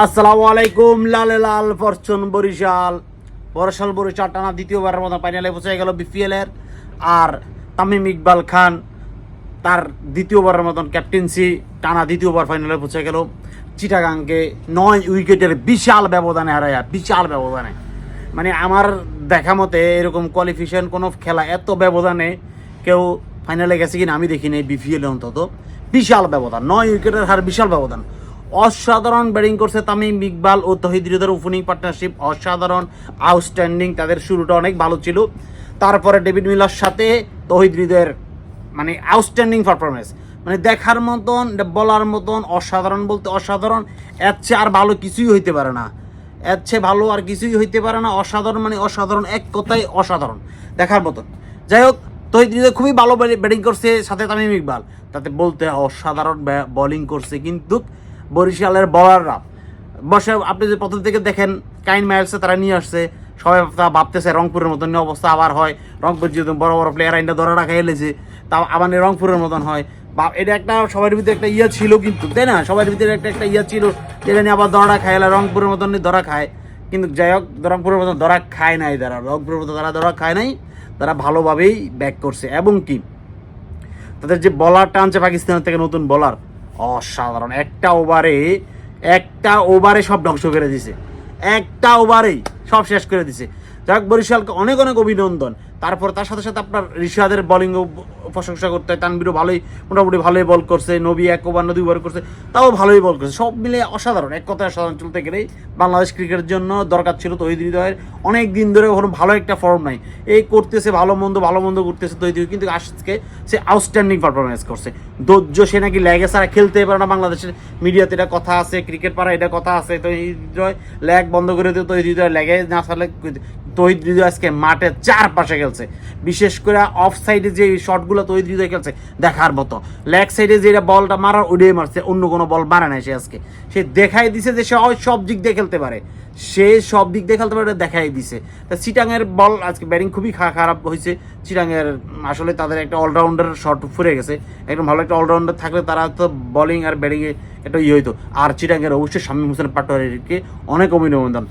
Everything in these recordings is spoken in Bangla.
আসসালামু আলাইকুম, লালে লাল ফরচুন বরিশাল। বরিশাল বরিশাল টানা দ্বিতীয়বারের মতো ফাইনালে পৌঁছে গেল বিপিএল এর। আর তামিম ইকবাল খান, তার দ্বিতীয়বারের মতন ক্যাপ্টেন্সি টানা দ্বিতীয়বার ফাইনালে পৌঁছে গেল। চিটাগাংকে নয় উইকেটের বিশাল ব্যবধানে হারাইয়া, বিশাল ব্যবধানে। মানে আমার দেখা মতে এরকম কোয়ালিফিকেশন কোনো খেলা এত ব্যবধানে কেউ ফাইনালে গেছে কিনা আমি দেখিনি বিপিএল অন্তত। বিশাল ব্যবধান, নয় উইকেটের হার বিশাল ব্যবধান। অসাধারণ ব্যাটিং করছে তামিম ইকবাল ও তহিদ ওপেনিং পার্টনারশিপ অসাধারণ আউটস্ট্যান্ডিং তাদের শুরুটা অনেক ভালো ছিল। তারপরে ডেভিড মিলার সাথে তহিদ মানে আউটস্ট্যান্ডিং পারফরমেন্স মানে দেখার মতন, বলার মতন, অসাধারণ বলতে অসাধারণ, এর চেয়ে আর ভালো কিছুই হইতে পারে না। এর চেয়ে ভালো আর কিছুই হইতে পারে না। অসাধারণ মানে অসাধারণ, এক কথায় অসাধারণ, দেখার মতন। যাই হোক, তহিদ খুবই ভালো ব্যাটিং করছে, সাথে তামিম ইকবাল। তাতে বলতে অসাধারণ বোলিং করছে কিন্তু বরিশালের বলাররা। বসে আপনি যে প্রথম থেকে দেখেন, কাইন মাইলসে তারা নিয়ে আসছে। সবাই তা ভাবতেছে রংপুরের মতন অবস্থা আবার হয়। রংপুর যেহেতু বড় বড় প্লেয়ার আইনটা ধরে রাখা এলেছে, তাও আবার রংপুরের মতন হয়। বা এটা একটা সবার ভিতরে একটা ইয়া ছিল কিন্তু, তাই না? সবার ভিতরে একটা একটা ইয়া ছিল, যেটা নিয়ে আবার ধরা খায় এলা রংপুরের মতন ধরা খায়। কিন্তু যাই হোক, রংপুরের মতন ধরা খায় নাই তারা। রংপুরের মতো তারা ধরা খায় নাই, তারা ভালোভাবেই ব্যাক করছে। এবং কি? তাদের যে বলারটা আনছে পাকিস্তানের থেকে নতুন বলার অসাধারণ। একটা ওভারে একটা ওভারে সব ধ্বংস করে দিছে। একটা ওভারেই সব শেষ করে দিছে। যাক, বরিশালকে অনেক অনেক অভিনন্দন। তারপর তার সাথে সাথে আপনার ঋষাদের বোলিং প্রশংসা করতে হয়। তানবিরও ভালোই, মোটামুটি ভালোই বল করছে, নবী এক ওভার, নদী ওভার করছে, তাও ভালোই বল করছে। সব মিলে অসাধারণ, এক কথায় অসাধারণ চলতে গেলেই বাংলাদেশ ক্রিকেটের জন্য দরকার ছিল তহিদ হৃদয়ের। অনেক দিন ধরে ওখানে ভালো একটা ফর্ম নাই। এই করতেছে ভালো মন্দ ভালো মন্দ করতেছে তৈরি কিন্তু আজকে সে আউটস্ট্যান্ডিং পারফরমেন্স করছে। ধৈর্য, সে নাকি ল্যাগে ছাড়া খেলতে পারে না বাংলাদেশের মিডিয়াতে, এটা কথা আছে, ক্রিকেট পাড়া এটা কথা আছে। তো হৃদয় ল্যাগ বন্ধ করে দিয়ে তৈরি হৃদয় ল্যাগে না ছাড়লে তহিদ হৃদয় আজকে মাঠে চারপাশে খেলছে। বিশেষ করে অফ সাইডে যে শটগুলো তহিদ হৃদয় খেলছে। দেখার মতো। লেগ সাইডে যেটা বলটা মারার ওটাই মারছে, অন্য কোনো বল মারে নাই সে আজকে। সে দেখাই দিছে যে সে সব দিক দিয়ে খেলতে পারে। সে সব দিক দিয়ে খেলতে পারে দেখাই দিছে। তা চিটাংয়ের বল আজকে ব্যাটিং খুবই খারাপ হয়েছে। চিটাংয়ের আসলে তাদের একটা অলরাউন্ডার শট ফুরে গেছে। একদম ভালো একটা অলরাউন্ডার থাকলে তারা তো বলিং আর ব্যাটিংয়ে একটা ইয়ে হইতো। আর চিটাংয়ের অবশ্যই শামীম হোসেন পাটোয়ারিকে অনেক অভিনন্দন।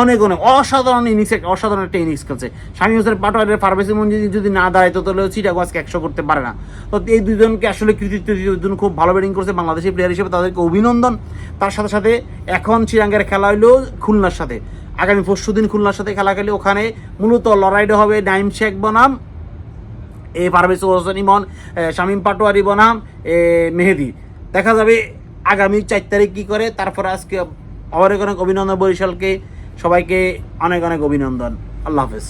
অনেক অনেক অসাধারণ ইনিংস অসাধারণ একটা ইনিংস খেলছে। স্বামী হোসেন পাটোয়ারের ফার্মেসি মঞ্জি যদি না দাঁড়ায় দাঁড়াইতো তাহলে চিটাগো আজকে একশো করতে পারে না। তো এই দুজনকে আসলে কৃতিত্ব দুজন খুব ভালো ব্যাটিং করছে বাংলাদেশি প্লেয়ার হিসেবে, তাদেরকে অভিনন্দন। তার সাথে সাথে এখন চিরাঙ্গের খেলা হইল খুলনার সাথে। আগামী পরশু দিন খুলনার সাথে খেলা খেলে ওখানে মূলত লড়াইটা হবে নাইম শেখ বনাম, এ পারভেজ হোসেন ইমন শামীম পাটোয়ারি বনাম, এ মেহেদি। দেখা যাবে আগামী চার তারিখ কী করে, তারপর আজকে অনেক অনেক অভিনন্দন বরিশালকে। সবাইকে অনেক অনেক অভিনন্দন। আল্লাহ হাফেজ।